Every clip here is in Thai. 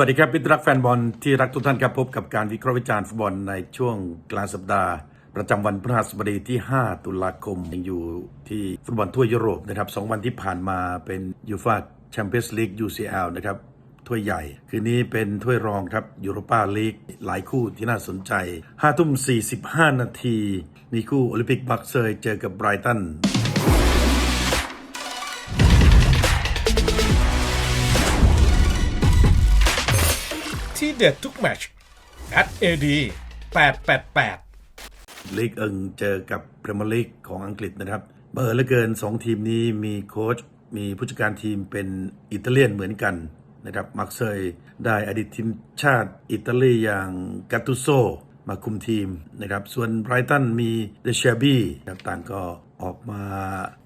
วัสดีครับพิตรักแฟนบอลที่รักทุกท่านครับพบกับการวิเคราะห์วิจารณ์ฟุตบอลในช่วงกลางสัปดาห์ ประจำวันพฤหัสบดีที่ 5 ตุลาคมยังอยู่ที่ฟุตบอลทั่วยุโรปนะครับสองวันที่ผ่านมาเป็นยูฟาแชมเปี้ยนส์ลีก UCL นะครับถ้วยใหญ่ คืนนี้เป็นถ้วยรองครับยูโรปาลีกหลายคู่ที่น่าสนใจ5ทุ่ม45 นาทีมีคู่โอลิมปิกบักเซยเจอกับไบรตัน เด็ดทุกแมตช at AD 888 ลีกเอิงเจอกับพรีเมียร์ลีกของอังกฤษนะครับ เบอร์เหลือเกิน 2 ทีมนี้มีโค้ชมีผู้จัดการทีมเป็นอิตาเลียนเหมือนกันนะครับ มักเซยได้อดีตทีมชาติอิตาลีอย่างกาตุโซมาคุมทีมนะครับ ส่วนไบรตันมีเดเชบี้ต่างก็ออกมา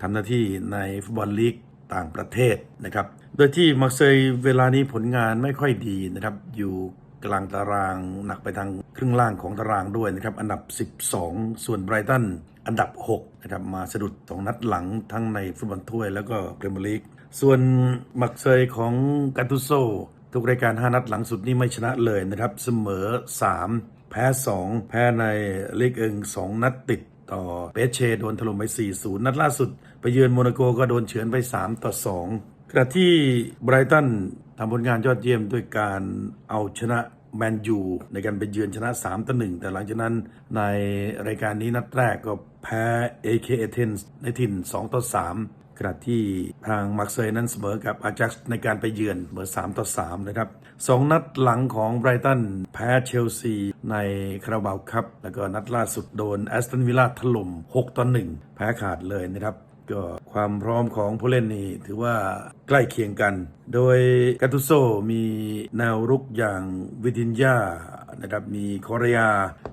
ทำหน้าที่ในฟุตบอลลีกต่างประเทศนะครับ โดยที่มักเซยเวลานี้ผลงานไม่ค่อยดีนะครับ อยู่ กลางตารางหนักไปทางครึ่งล่างของตารางด้วยนะครับ อันดับ 12 ส่วนไบรตันอันดับ 6 นะครับ มาสะดุด 2 นัดหลังทั้งในฟุตบอลถ้วยแล้วก็พรีเมียร์ลีก ส่วนมักเซยของกาตุโซทุกรายการ 5 นัดหลังสุดนี่ไม่ชนะเลยนะครับ เสมอ 3 แพ้ 2 แพ้ในลีกเอิง 2 นัดติดต่อเปเชโดนถล่มไป 4-0 นัดล่าสุด ไปเยือนโมนาโกก็โดนเฉือนไป 3 ต่อ 2 ขณะที่ไบรตัน ทำผลงานยอดเยี่ยมด้วยการเอาชนะแมนยูในการไปเยือนชนะ 3ต่อ1แต่หลังจากนั้นในรายการนี้นัดแรกก็แพ้ AK Athens ในถิ่น 2 ต่อ 3 ขณะที่ทางมักเซยนั้นเสมอกับอาจักซ์ในการไปเยือนเสมอ3ต่อ 3 นะครับสองนัดหลังของไบรตันแพ้เชลซีในคาราบาวคัพแล้วก็นัดล่าสุดโดนแอสตันวิลล่าถล่ม 6 ต่อ 1 แพ้ขาดเลยนะครับ ก็ความพร้อมของผู้เล่นนี่ถือว่าใกล้เคียงกัน โดยกาตุโซมีแนวรุกอย่างวิดินยานะครับมีคอเรีย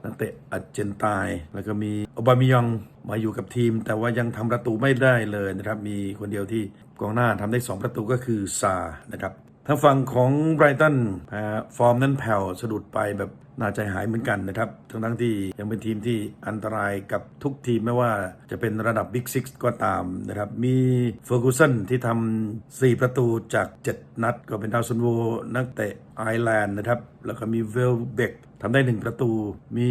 นักเตะอัจเจนตาย แล้วก็มีอบามิยองมาอยู่กับทีม แต่ว่ายังทำประตูไม่ได้เลยนะครับ มีคนเดียวที่กองหน้าทำได้ 2 ประตูก็คือซานะครับ ทางฝั่งของไบรตันฟอร์มนั้นแผ่วสะดุดไปแบบน่าใจหายเหมือนกันนะครับ ทั้งทั้งที่ยังเป็นทีมที่อันตรายกับทุกทีมไม่ว่าจะเป็นระดับบิ๊กซิกก็ตามนะครับ มีเฟอร์กูสันที่ทำ4 ประตูจาก 7 นัด ก็เป็นดาวซันโวนักเตะไอร์แลนด์นะครับ แล้วก็มีเวลเบกทำได้ 1 ประตู มี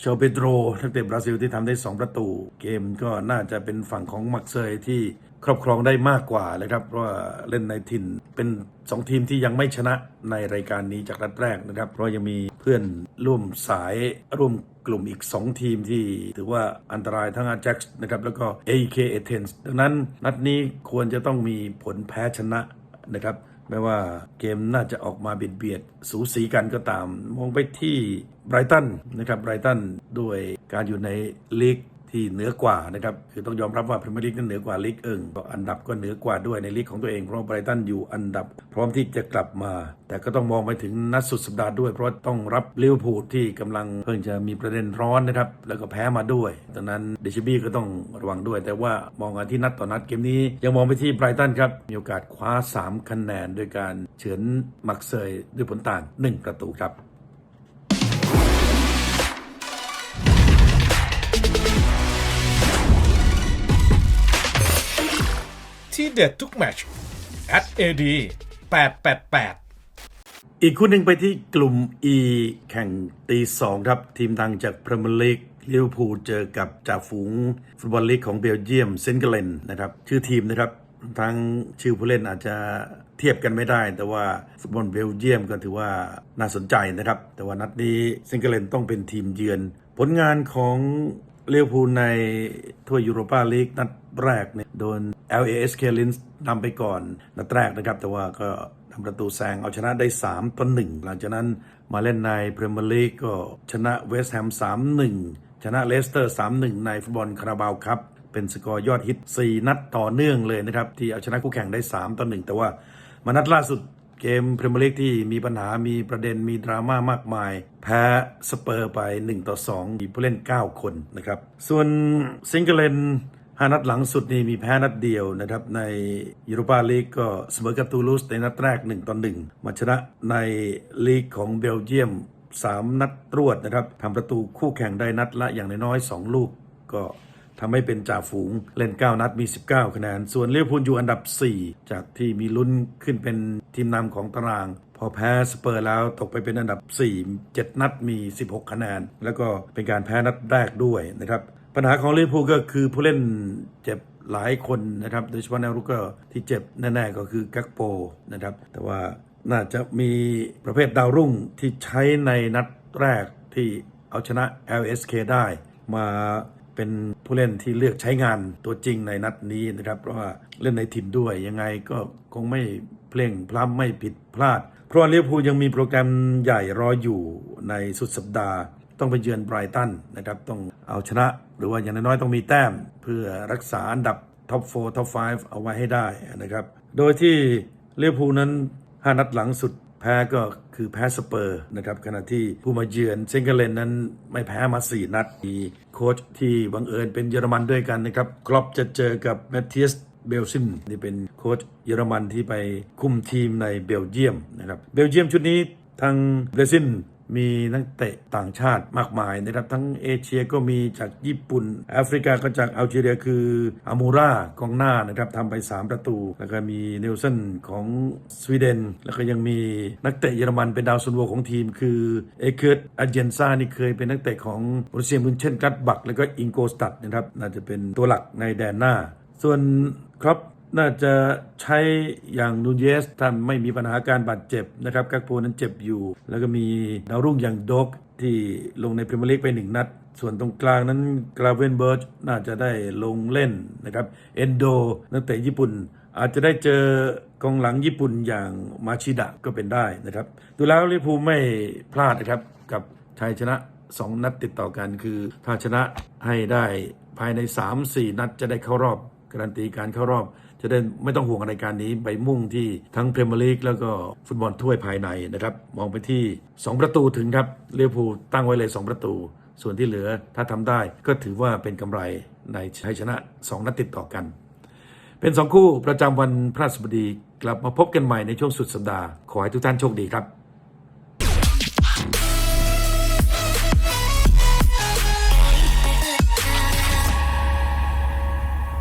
โชเปโดรนักเตะบราซิลที่ทำได้ 2 ประตู เกมก็น่าจะเป็นฝั่งของมักเซยที่ ครอบครองได้มากกว่าเลยครับเพราะว่าเล่นในถิ่นเป็น 2 ทีมที่ยังไม่ชนะในรายการนี้จากนัดแรกนะครับ เพราะยังมีเพื่อนร่วมสายร่วมกลุ่มอีก 2 ทีมที่ถือว่าอันตรายทั้งอาจ็กซ์นะครับแล้วก็ AK Athens ดังนั้นนัดนี้ควรจะต้องมีผลแพ้ชนะนะครับแม้ว่าเกมน่าจะออกมาเบียดเบียดสูสีกันก็ตาม มองไปที่ไบรตันนะครับไบรตันด้วยการอยู่ในลีก ที่เหนือกว่านะครับคือต้องยอมรับว่าพรีเมียร์ลีกนั้นเหนือกว่าลีกเอิงอันดับก็เหนือกว่าด้วยในลีกของตัวเองเพราะไบรตันอยู่อันดับ พร้อมที่จะกลับมา แต่ก็ต้องมองไปถึงนัดสุดสัปดาห์ด้วย เพราะต้องรับลิเวอร์พูลที่กำลังเพิ่งจะมีประเด็นร้อนนะครับแล้วก็แพ้มาด้วยดังนั้นเดชิบี้ก็ต้องระวังด้วย แต่ว่ามองกันที่นัดต่อนัดเกมนี้ ยังมองไปที่ไบรตันครับมีโอกาสคว้า 3 คะแนนโดยการเฉือนมักเซยด้วยผลต่าง 1 ประตูครับ ที่เด็ดทุกแมตช at AD 888 อีกคู่หนึ่งไปที่กลุ่ม E แข่งตีสองครับ ทีมดังจากพรีเมียร์ลีกลิเวอร์พูลเจอกับจ่าฝูงฟุตบอลลีกของเบลเยียมเซนเกเลนนะครับ ชื่อทีมนะครับทั้งชื่อผู้เล่นอาจจะเทียบกันไม่ได้ แต่ว่าฟุตบอลเบลเยียมก็ถือว่าน่าสนใจนะครับ แต่ว่านัดนี้เซนเกเลนต้องเป็นทีมเยือน ผลงานของ เลี้ยวภูในถ้วยยูโรปาลีกนัดแรกเนี่ยโดน LAS k ลินส์นำไปก่อนนัดแรกนะครับ แต่ว่าก็ทำประตูแซงเอาชนะได้ 3ต่อ1หลังจากนั้นมาเล่นในพรีเมียร์ลีกก็ชนะเวสต์แฮม 3-1 ชนะเลสเตอร์ 3-1 ในฟุตบอลคาราบาวครับเป็นสกอร์ยอดฮิต 4 นัดต่อเนื่องเลยนะครับ ที่เอาชนะคู่แข่งได้ 3ต่อ1แต่ว่ามานัดล่าสุด เกมพรีเมียร์ลีกที่มีปัญหามีประเด็นมีดราม่ามากมาย แพ้สเปอร์ไป 1 ต่อ 2 มีผู้เล่น 9 คนนะครับ ส่วนซิงเกิลเลนห้านัดหลังสุดนี่มีแพ้นัดเดียวนะครับ ในยูโรปาลีกก็เสมอกับตูลูสในนัดแรก 1ต่อ1มาชนะในลีกของเบลเยียม 3 นัดรวดนะครับทำประตูคู่แข่งได้นัดละอย่างน้อยๆ2ลูกก็ทำให้เป็นจ่าฝูงเล่น 9 นัดมี 19 คะแนน ส่วนลิเวพูลอยู่อันดับ 4 จากที่มีลุ้นขึ้นเป็น ทีมนำของตาราง พอแพ้สเปอร์แล้วตกไปเป็นอันดับ 4 7 นัดมี 16 คะแนน แล้วก็เป็นการแพ้นัดแรกด้วยนะครับ ปัญหาของลิเวอร์พูลก็คือผู้เล่นเจ็บหลายคนนะครับ โดยเฉพาะแนวรุกก็ที่เจ็บแน่ๆก็คือกักโปนะครับ แต่ว่าน่าจะมีประเภทดาวรุ่งที่ใช้ในนัดแรกที่เอาชนะ LSK ได้มาเป็นผู้เล่นที่เลือกใช้งานตัวจริงในนัดนี้นะครับ เพราะว่าเล่นในถิ่นด้วยยังไงก็คงไม่ เพลงพล้ำไม่ผิดพลาด เพราะลิเวอร์พูลยังมีโปรแกรมใหญ่รออยู่ในสุดสัปดาห์ ต้องไปเยือนไบรตันนะครับต้องเอาชนะหรือว่าอย่างน้อยๆต้องมีแต้ม เพื่อรักษาอันดับท็อป4ท็อป5เอาไว้ให้ได้นะครับ โดยที่ลิเวอร์พูลนั้น 5 นัดหลังสุดแพ้ก็คือแพ้สเปอร์นะครับขณะที่ผู้มาเยือนเซงเกเลนนั้นไม่แพ้มา 4 นัดมีโค้ชที่บังเอิญเป็นเยอรมันด้วยกันนะครับครอปจะเจอกับแมทเทียส เบลซินนี่เป็นโค้ชเยอรมันที่ไปคุมทีมในเบลเยียมนะครับเบลเยียมชุดนี้ทางเบลซินมีนักเตะต่างชาติมากมายนะครับทั้งเอเชียก็มีจากญี่ปุ่น แอฟริกาก็จากอัลจีเรียคืออามูรากองหน้านะครับทำไป 3 ประตู แล้วก็มีเนลสันของสวีเดน แล้วก็ยังมีนักเตะเยอรมันเป็นดาวซันโวของทีม คือเอเคิร์ตอาเจนซานี่เคยเป็นนักเตะของบรเซียมุนเช่นกัตบัก แล้วก็อิงโกสตัดนะครับน่าจะเป็นตัวหลักในแดนหน้า ส่วน ครับน่าจะใช้อย่างนูนเยสถ้านไม่มีปัญหาการบาดเจ็บนะครับกักโปนั้นเจ็บอยู่ แล้วก็มีดาวรุ่งอย่างโดกที่ลงในพรีเมียร์ลีกไปหนึ่งนัด ส่วนตรงกลางนั้นกราเวนเบิร์ชน่าจะได้ลงเล่นนะครับเอนโดนักเตะญี่ปุ่น อาจจะได้เจอกองหลังญี่ปุ่นอย่างมาชิดะก็เป็นได้นะครับดูแล้วลิพูไม่พลาดนะครับกับชัยชนะ2นัดติดต่อกันคือถ้าชนะให้ได้ภายใน 3-4 นัดจะได้เข้ารอบ การันตีการเข้ารอบ จะได้ไม่ต้องห่วงรายการนี้ไปมุ่งที่ทั้งเพรีเมียร์ลีกแล้วก็ฟุตบอลถ้วยภายในนะครับ มองไปที่ 2 ประตูถึงครับเลี้ยวภูตั้งไว้เลย 2 ประตู ส่วนที่เหลือถ้าทำได้ก็ถือว่าเป็นกำไรในชัยชนะ 2 นัดติดต่อกัน เป็น 2 คู่ประจำวันพฤหัสบดี กลับมาพบกันใหม่ในช่วงสุดสัปดาห์ ขอให้ทุกท่านโชคดีครับ